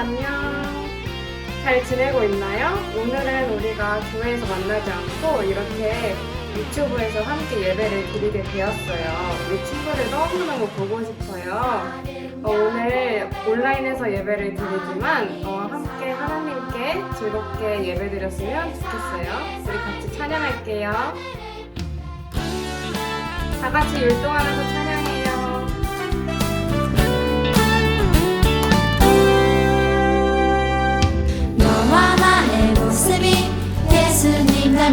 안녕. 잘 지내고 있나요? 오늘은 우리가 교회에서 만나지 않고 이렇게 유튜브에서 함께 예배를 드리게 되었어요. 우리 친구들 너무너무 보고 싶어요. 어, 오늘 온라인에서 예배를 드리지만 어, 함께 하나님께 즐겁게 예배 드렸으면 좋겠어요. 우리 같이 찬양할게요. 다 같이 율동하면서 찬양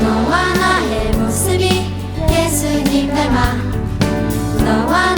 너와 나의 모습이 예수님 닮아. 너와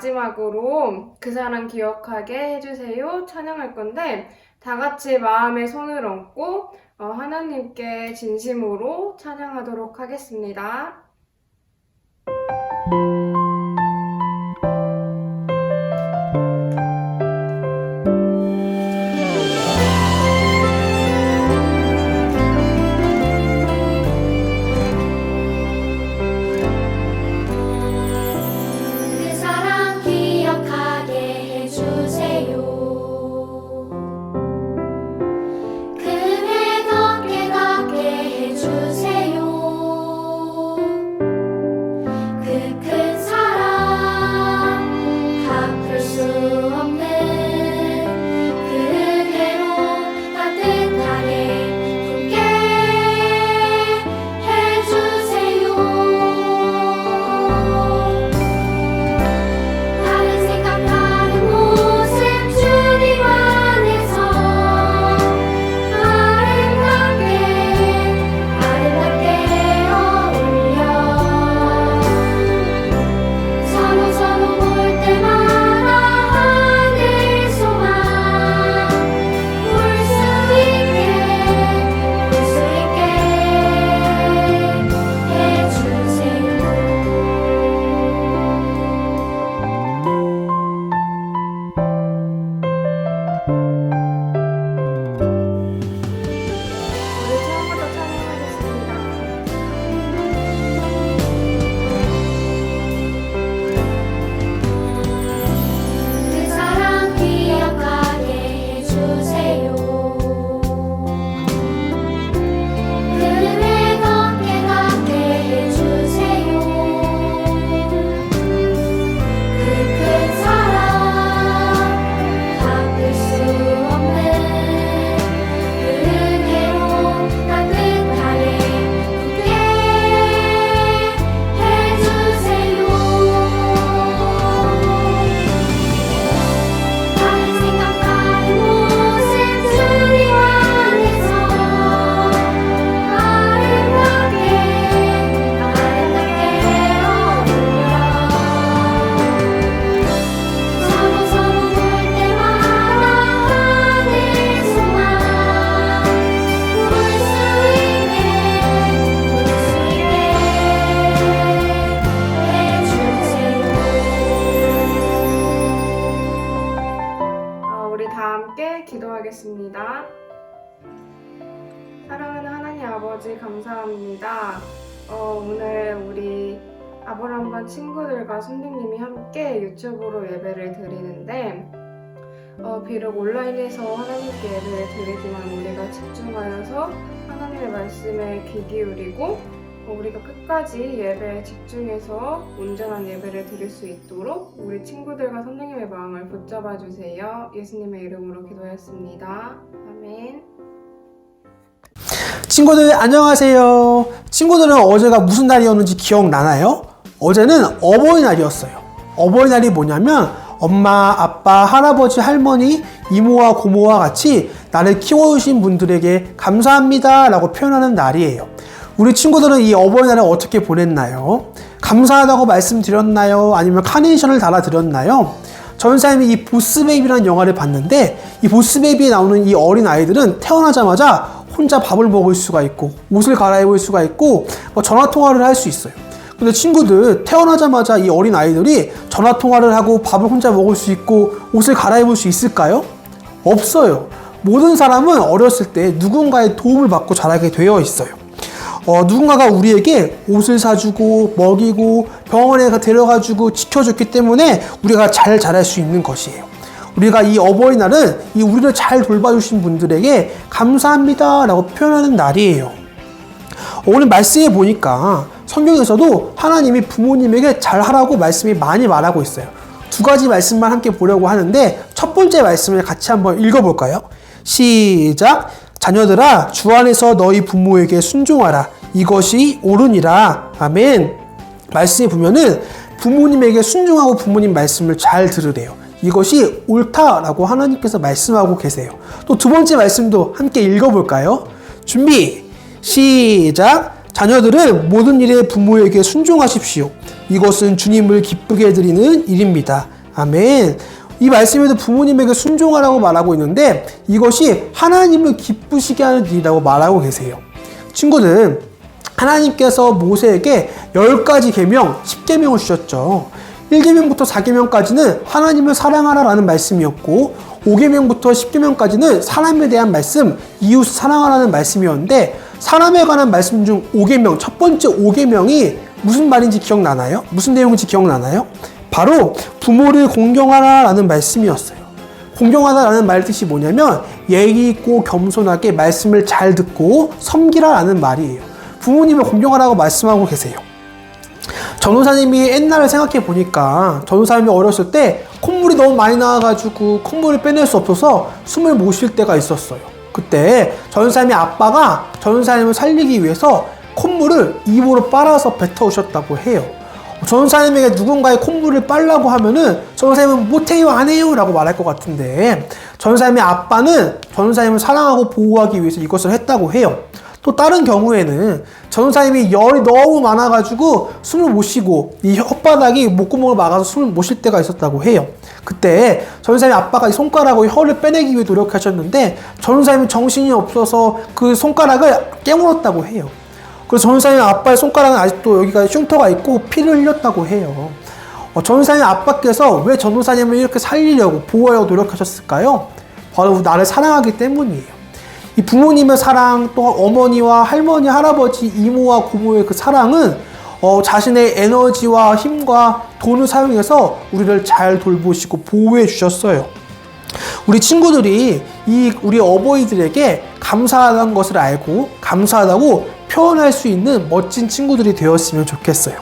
마지막으로 그 사람 기억하게 해주세요 찬양할 건데 다 같이 마음에 손을 얹고 어, 하나님께 진심으로 찬양하도록 하겠습니다. 감사합니다. 어, 오늘 우리 아브라함과 친구들과 선생님이 함께 유튜브로 예배를 드리는데 어, 비록 온라인에서 하나님께 예배를 드리지만 우리가 집중하여서 하나님의 말씀에 귀 기울이고 어, 우리가 끝까지 예배에 집중해서 온전한 예배를 드릴 수 있도록 우리 친구들과 선생님의 마음을 붙잡아 주세요. 예수님의 이름으로 기도했습니다. 아멘. 친구들 안녕하세요. 친구들은 어제가 무슨 날이었는지 기억나나요? 어제는 어버이날이었어요. 어버이날이 뭐냐면 엄마, 아빠, 할아버지, 할머니, 이모와 고모와 같이 나를 키워주신 분들에게 감사합니다 라고 표현하는 날이에요. 우리 친구들은 이 어버이날을 어떻게 보냈나요? 감사하다고 말씀드렸나요? 아니면 카네이션을 달아드렸나요? 전사님이 이 보스베이비라는 영화를 봤는데 이 보스베이비에 나오는 이 어린 아이들은 태어나자마자 혼자 밥을 먹을 수가 있고 옷을 갈아입을 수가 있고 뭐 전화 통화를 할 수 있어요. 근데 친구들 태어나자마자 이 어린 아이들이 전화 통화를 하고 밥을 혼자 먹을 수 있고 옷을 갈아입을 수 있을까요? 없어요. 모든 사람은 어렸을 때 누군가의 도움을 받고 자라게 되어 있어요. 어, 누군가가 우리에게 옷을 사주고 먹이고 병원에 데려가주고 지켜줬기 때문에 우리가 잘 자랄 수 있는 것이에요. 우리가 이 어버이날은 이 우리를 잘 돌봐주신 분들에게 감사합니다 라고 표현하는 날이에요. 오늘 말씀에 보니까 성경에서도 하나님이 부모님에게 잘하라고 말씀이 많이 말하고 있어요. 두 가지 말씀만 함께 보려고 하는데 첫 번째 말씀을 같이 한번 읽어볼까요? 시작. 자녀들아 주 안에서 너희 부모에게 순종하라. 이것이 옳으니라. 아멘. 말씀에 보면은 부모님에게 순종하고 부모님 말씀을 잘 들으래요. 이것이 옳다라고 하나님께서 말씀하고 계세요. 또 두 번째 말씀도 함께 읽어볼까요? 준비, 시작. 자녀들은 모든 일에 부모에게 순종하십시오. 이것은 주님을 기쁘게 해드리는 일입니다. 아멘. 이 말씀에도 부모님에게 순종하라고 말하고 있는데 이것이 하나님을 기쁘시게 하는 일이라고 말하고 계세요. 친구들, 하나님께서 모세에게 10가지 계명, 10계명을 주셨죠. 1계명부터 4계명까지는 하나님을 사랑하라라는 말씀이었고 5계명부터 10계명까지는 사람에 대한 말씀, 이웃 사랑하라는 말씀이었는데 사람에 관한 말씀 중 5계명, 첫 번째 5계명이 무슨 말인지 기억나나요? 무슨 내용인지 기억나나요? 바로 부모를 공경하라라는 말씀이었어요. 공경하다라는 말 뜻이 뭐냐면 예의 있고 겸손하게 말씀을 잘 듣고 섬기라라는 말이에요. 부모님을 공경하라고 말씀하고 계세요. 전호사님이 옛날을 생각해 보니까 전호사님이 어렸을 때 콧물이 너무 많이 나와가지고 콧물을 빼낼 수 없어서 숨을 못 쉴 때가 있었어요. 그때 전호사님의 아빠가 전호사님을 살리기 위해서 콧물을 입으로 빨아서 뱉어오셨다고 해요. 전사님에게 누군가의 콧물을 빨라고 하면은 전사님은 못해요 안 해요 라고 말할 것 같은데 전사님의 아빠는 전사님을 사랑하고 보호하기 위해서 이것을 했다고 해요 또 다른 경우에는 전사님이 열이 너무 많아가지고 숨을 못 쉬고 이 혓바닥이 목구멍을 막아서 숨을 못 쉴 때가 있었다고 해요 그때 전사님 아빠가 이 손가락으로 혀를 빼내기 위해 노력하셨는데 전사님이 정신이 없어서 그 손가락을 깨물었다고 해요 그래서 전사님 아빠의 손가락은 아직도 여기가 흉터가 있고 피를 흘렸다고 해요. 어, 전사님 아빠께서 왜 전도사님을 이렇게 살리려고 보호하려고 노력하셨을까요? 바로 나를 사랑하기 때문이에요. 이 부모님의 사랑, 또 어머니와 할머니, 할아버지, 이모와 고모의 그 사랑은 어, 자신의 에너지와 힘과 돈을 사용해서 우리를 잘 돌보시고 보호해 주셨어요. 우리 친구들이 이 우리 어버이들에게 감사하다는 것을 알고 감사하다고 표현할 수 있는 멋진 친구들이 되었으면 좋겠어요.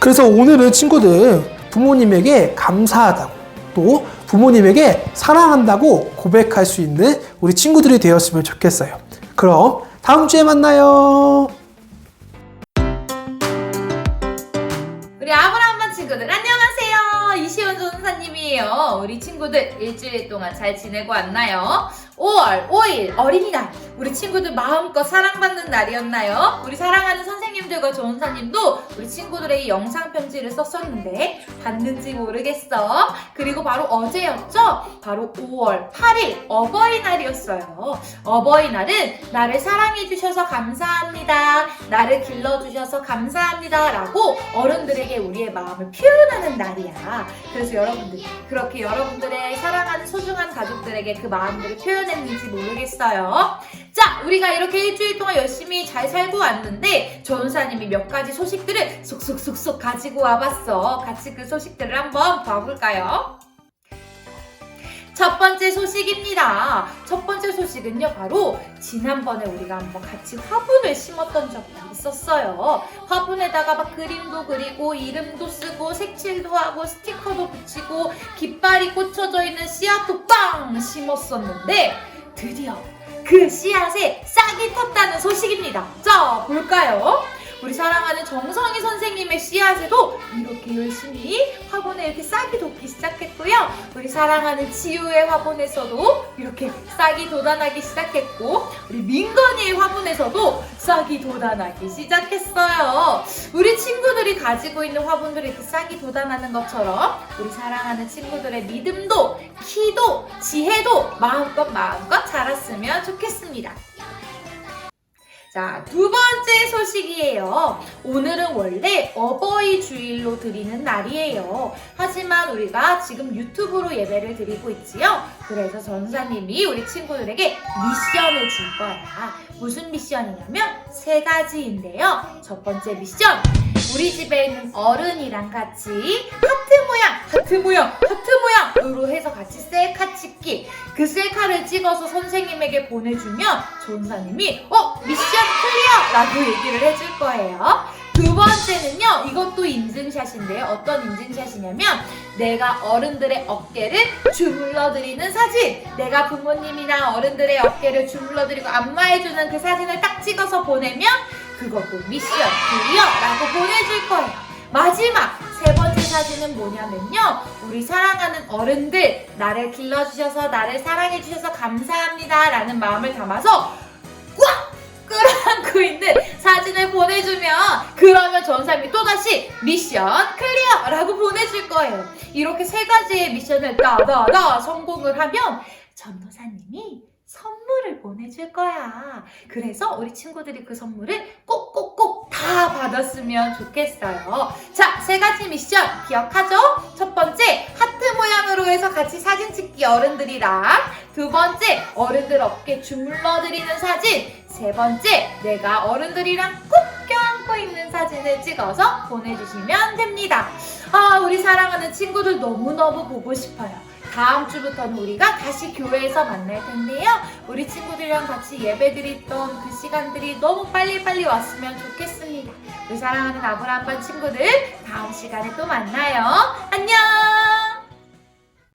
그래서 오늘은 친구들 부모님에게 감사하다고 또 부모님에게 사랑한다고 고백할 수 있는 우리 친구들이 되었으면 좋겠어요. 그럼 다음 주에 만나요. 우리 아브라함반 친구들 안녕하세요. 이시원 전사님이에요. 우리 친구들 일주일 동안 잘 지내고 왔나요? 5월 5일 어린이날 우리 친구들 마음껏 사랑받는 날이었나요? 우리 사랑하는 선생 님들과 조은사님도 우리 친구들에게 영상 편지를 썼었는데 봤는지 모르겠어. 그리고 바로 어제였죠? 바로 5월 8일 어버이날이었어요. 어버이날은 나를 사랑해주셔서 감사합니다. 나를 길러주셔서 감사합니다. 라고 어른들에게 우리의 마음을 표현하는 날이야. 그래서 여러분들, 그렇게 여러분들의 사랑하는 소중한 가족들에게 그 마음들을 표현했는지 모르겠어요. 자, 우리가 이렇게 일주일 동안 열심히 잘 살고 왔는데 조은사님이 몇 가지 소식들을 쏙쏙쏙쏙 가지고 와봤어. 같이 그 소식들을 한번 봐볼까요? 첫 번째 소식입니다. 첫 번째 소식은요, 바로 지난번에 우리가 한번 같이 화분을 심었던 적이 있었어요. 화분에다가 막 그림도 그리고 이름도 쓰고 색칠도 하고 스티커도 붙이고 깃발이 꽂혀져 있는 씨앗도 빵 심었었는데 드디어 그 씨앗에 싹이 텄다는 소식입니다. 자, 볼까요? 우리 사랑하는 정성희 선생님의 씨앗에도 이렇게 열심히 화분에 이렇게 싹이 돋기 시작했고요. 우리 사랑하는 지우의 화분에서도 이렇게 싹이 돋아나기 시작했고, 우리 민건이의 화분에서도 싹이 돋아나기 시작했어요. 우리 친구들이 가지고 있는 화분들이 이렇게 싹이 돋아나는 것처럼 우리 사랑하는 친구들의 믿음도, 키도, 지혜도 마음껏 마음껏 자랐으면 좋겠습니다. 자, 두 번째 소식이에요. 오늘은 원래 어버이 주일로 드리는 날이에요. 하지만 우리가 지금 유튜브로 예배를 드리고 있지요. 그래서 전사님이 우리 친구들에게 미션을 줄 거야. 무슨 미션이냐면 세 가지인데요. 첫 번째 미션. 우리 집에 있는 어른이랑 같이 하트 모양, 하트 모양, 하트 모양으로 해서 같이 셀카 찍기. 그 셀카를 찍어서 선생님에게 보내주면 전사님이 어 미션 클리어 라고 얘기를 해줄 거예요. 두 번째는요, 이것도 인증샷인데요. 어떤 인증샷이냐면, 내가 어른들의 어깨를 주물러드리는 사진. 내가 부모님이나 어른들의 어깨를 주물러드리고 안마해주는 그 사진을 딱 찍어서 보내면, 그것도 미션 클리어라고 보내줄 거예요. 마지막 세 번째 사진은 뭐냐면요. 우리 사랑하는 어른들, 나를 길러주셔서, 나를 사랑해주셔서 감사합니다. 라는 마음을 담아서 꽉! 끌어 안고 있는 사진을 보내주면 그러면 전사님이 또다시 미션 클리어 라고 보내줄 거예요. 이렇게 세 가지의 미션을 따다다 성공을 하면 전도사님이 선물을 보내줄 거야. 그래서 우리 친구들이 그 선물을 꼭꼭꼭 다 받았으면 좋겠어요. 자, 세 가지 미션 기억하죠? 첫 번째, 하트 모양으로 해서 같이 사진 찍기 어른들이랑 두 번째, 어른들 어깨 주물러 드리는 사진 세 번째, 내가 어른들이랑 꼭 껴안고 있는 사진을 찍어서 보내주시면 됩니다. 아, 우리 사랑하는 친구들 너무너무 보고 싶어요. 다음 주부터는 우리가 다시 교회에서 만날 텐데요. 우리 친구들이랑 같이 예배 드렸던 그 시간들이 너무 빨리빨리 왔으면 좋겠습니다. 우리 사랑하는 아브라함반 친구들, 다음 시간에 또 만나요. 안녕!